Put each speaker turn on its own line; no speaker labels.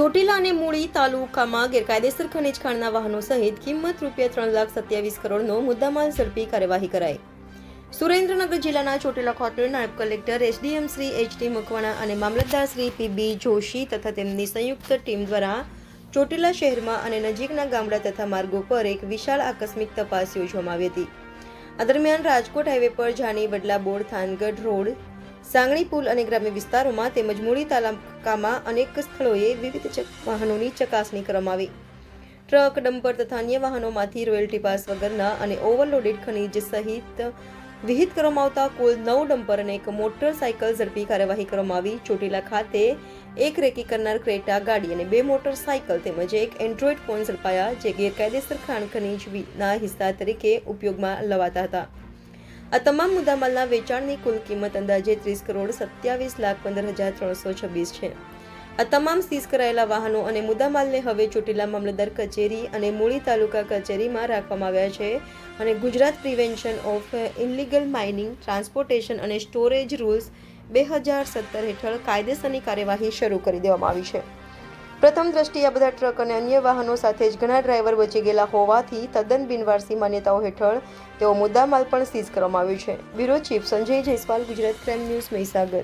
ચોટીલા અને મૂળી તાલુકામાં ગેરકાયદેસર ખનિજ ખાણના વાહનો સહિત કિંમત રૂપિયા ત્રણ લાખ સત્યાવીસ કરોડનો મુદ્દામાલ ઝડપી કાર્યવાહી કરાઈ. સુરેન્દ્રનગર જિલ્લાના ચોટીલા ખાતે નાયબ collector SDM Shri H D Makwana અને મામલતદાર શ્રી પીબી જોશી તથા તેમની સંયુક્ત ટીમ દ્વારા ચોટીલા શહેરમાં અને નજીકના ગામડા તથા માર્ગો પર એક વિશાળ આકસ્મિક તપાસ યોજવામાં આવી હતી. આ દરમિયાન રાજકોટ હાઈવે પર જાની બદલા બોર્ડ થાનગઢ રોડ સાંગણી પુલ અને ગ્રામ્ય વિસ્તારોમાં તેમજ મૂળી તાલુકામાં અનેક સ્થળોએ વિવિધ વાહનોની ચકાસણી કરવામાં આવી. ટ્રક, ડમ્પર તથા અન્ય વાહનોમાંથી રોયલ્ટી પાસ વગરના અને ઓવરલોડેડ ખનીજ સહિત વિહિત કરવામાં આવતા કુલ નવ ડમ્પર અને એક મોટરસાયકલ ઝડપી કાર્યવાહી કરવામાં આવી. ચોટીલા ખાતે એક રેકી કરનાર ક્રેટા ગાડી અને બે મોટરસાયકલ તેમજ એક એન્ડ્રોઈડ ફોન ઝડપાયા, જે ગેરકાયદેસર ખાણ ખનીજના હિસ્સા તરીકે ઉપયોગમાં લવાતા હતા. આ તમામ મુદ્દામાલના વેચાણની કુલ કિંમત અંદાજે ત્રીસ કરોડ સત્યાવીસ લાખ પંદર હજાર ત્રણસો છવ્વીસ છે. આ તમામ સીઝ કરાયેલા વાહનો અને મુદ્દામાલને હવે ચોટીલા મામલતદાર કચેરી અને મૂળી તાલુકા કચેરીમાં રાખવામાં આવ્યા છે અને Gujarat prevention of illegal mining, transportation અને સ્ટોરેજ રૂલ્સ બે હજાર સત્તર હેઠળ કાયદેસરની કાર્યવાહી શરૂ કરી દેવામાં આવી છે. પ્રથમ દ્રષ્ટિએ આ બધા ટ્રક અને અન્ય વાહનો સાથે જ ઘણા ડ્રાઈવર બચી ગયેલા હોવાથી તદ્દન બિનવારસી માન્યતાઓ હેઠળ તેઓ મુદ્દામાલ પણ સીઝ કરવામાં આવ્યો છે. Bureau chief Sanjay Jaiswal, Gujarat crime news Mahisagar.